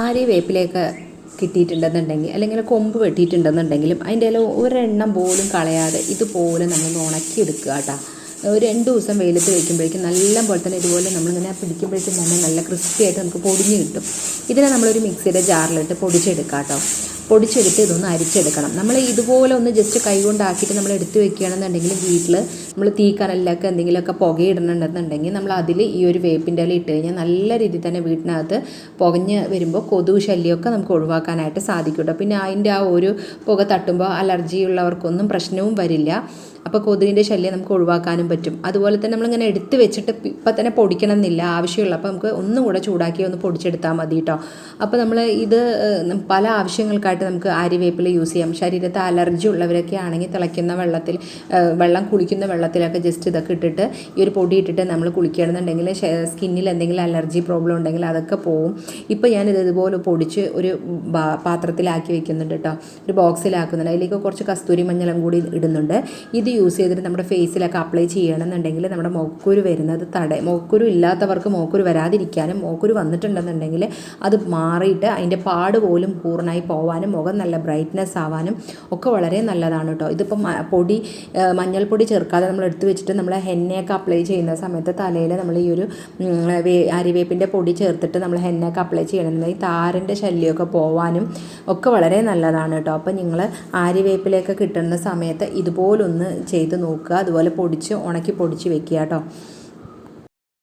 ആര്യ വേപ്പിലേക്ക് കിട്ടിയിട്ടുണ്ടെന്നുണ്ടെങ്കിൽ അല്ലെങ്കിൽ കൊമ്പ് വെട്ടിയിട്ടുണ്ടെന്നുണ്ടെങ്കിലും അതിന്റെ ഇല ഒരെണ്ണം പോലും കളയാതെ ഇതുപോലെ നമ്മൾ ഉണക്കിയെടുക്കുക കേട്ടോ. ഒരു രണ്ട് ദിവസം വെയിലത്ത് വയ്ക്കുമ്പോഴേക്കും നല്ല പോലെ തന്നെ ഇതുപോലെ നമ്മളിങ്ങനെ പിടിക്കുമ്പോഴേക്കും തന്നെ നല്ല ക്രിസ്പി ആയിട്ട് നമുക്ക് പൊടിഞ്ഞ് കിട്ടും. ഇതിനെ നമ്മളൊരു മിക്സിയുടെ ജാറിലിട്ട് പൊടിച്ചെടുക്കാം കേട്ടോ. പൊടിച്ചെടുത്ത് ഇതൊന്ന് അരിച്ചെടുക്കണം. നമ്മൾ ഇതുപോലെ ഒന്ന് ജസ്റ്റ് കൈ കൊണ്ടാക്കിയിട്ട് നമ്മൾ എടുത്ത് വെക്കുകയാണെന്നുണ്ടെങ്കിൽ വീട്ടിൽ നമ്മൾ തീ കനലിലൊക്കെ എന്തെങ്കിലുമൊക്കെ പുകയിടണമെന്നുണ്ടെങ്കിൽ നമ്മൾ അതിൽ ഈ ഒരു വേപ്പിന്റെ ഇല ഇട്ട് കഴിഞ്ഞാൽ നല്ല രീതിയിൽ തന്നെ വീട്ടിനകത്ത് പുകഞ്ഞ് വരുമ്പോൾ കൊതുക് ശല്യമൊക്കെ നമുക്ക് ഒഴിവാക്കാനായിട്ട് സാധിക്കും പിന്നെ അതിന്റെ ആ ഒരു പുക തട്ടുമ്പോൾ അലർജി ഉള്ളവർക്കൊന്നും പ്രശ്നവും വരില്ല. അപ്പോൾ കൊതുകിന്റെ ശല്യം നമുക്ക് ഒഴിവാക്കാനും പറ്റും. അതുപോലെ തന്നെ നമ്മളിങ്ങനെ എടുത്ത് വെച്ചിട്ട് ഇപ്പം തന്നെ പൊടിക്കണം എന്നില്ല ആവശ്യമുള്ള അപ്പോൾ നമുക്ക് ഒന്നും കൂടെ ചൂടാക്കി ഒന്ന് പൊടിച്ചെടുത്താൽ മതി കേട്ടോ അപ്പോൾ നമ്മൾ ഇത് പല ആവശ്യങ്ങൾക്കായിട്ട് നമുക്ക് ആര്യവേപ്പില യൂസ് ചെയ്യാം. ശരീരത്തെ അലർജി ഉള്ളവരൊക്കെ ആണെങ്കിൽ തിളയ്ക്കുന്ന വെള്ളത്തിൽ വെള്ളം കുളിക്കുന്ന വെള്ളത്തിലൊക്കെ ജസ്റ്റ് ഇതൊക്കെ ഇട്ടിട്ട് ഈ ഒരു പൊടി ഇട്ടിട്ട് നമ്മൾ കുളിക്കുകയാണെന്നുണ്ടെങ്കിൽ സ്കിന്നിൽ എന്തെങ്കിലും അലർജി പ്രോബ്ലം ഉണ്ടെങ്കിൽ അതൊക്കെ പോവും. ഇപ്പോൾ ഞാനിത് ഇതുപോലെ പൊടിച്ച് ഒരു പാത്രത്തിലാക്കി വെക്കുന്നുണ്ട് കേട്ടോ ഒരു ബോക്സിലാക്കുന്നുണ്ട് അതിലേക്ക് കുറച്ച് കസ്തൂരി മഞ്ഞളും കൂടി ഇടുന്നുണ്ട്. ഇത് യൂസ് ചെയ്തിട്ട് നമ്മുടെ ഫേസിലൊക്കെ അപ്ലൈ ചെയ്യണമെന്നുണ്ടെങ്കിൽ നമ്മുടെ മുഖക്കുരു വരുന്നത് തട മുഖക്കുരു ഇല്ലാത്തവർക്ക് മുഖക്കുരു വരാതിരിക്കാനും മുഖക്കുരു വന്നിട്ടുണ്ടെന്നുണ്ടെങ്കിൽ അത് മാറിയിട്ട് അതിന്റെ പാട് പോലും പൂർണമായി പോവാനും മുഖം നല്ല ബ്രൈറ്റ്നെസ് ആവാനും ഒക്കെ വളരെ നല്ലതാണ് കേട്ടോ ഇതിപ്പം പൊടി മഞ്ഞൾപ്പൊടി ചേർക്കാതെ നമ്മൾ എടുത്തു വെച്ചിട്ട് നമ്മൾ ഹെന്നയൊക്കെ അപ്ലൈ ചെയ്യുന്ന സമയത്ത് തലയിൽ നമ്മൾ ഈ ഒരു അരിവേപ്പിന്റെ പൊടി ചേർത്തിട്ട് നമ്മൾ ഹെന്നയൊക്കെ അപ്ലൈ ചെയ്യണമെന്നുണ്ടെങ്കിൽ താരന്റെ ശല്യമൊക്കെ പോവാനും ഒക്കെ വളരെ നല്ലതാണ് കേട്ടോ. അപ്പോൾ നിങ്ങൾ ആരിവേപ്പിലേക്ക് കിട്ടുന്ന സമയത്ത് ഇതുപോലൊന്ന് ചെയ്ത് നോക്കുക. അതുപോലെ പൊടിച്ച് ഉണക്കി പൊടിച്ച് വെക്കുക കേട്ടോ.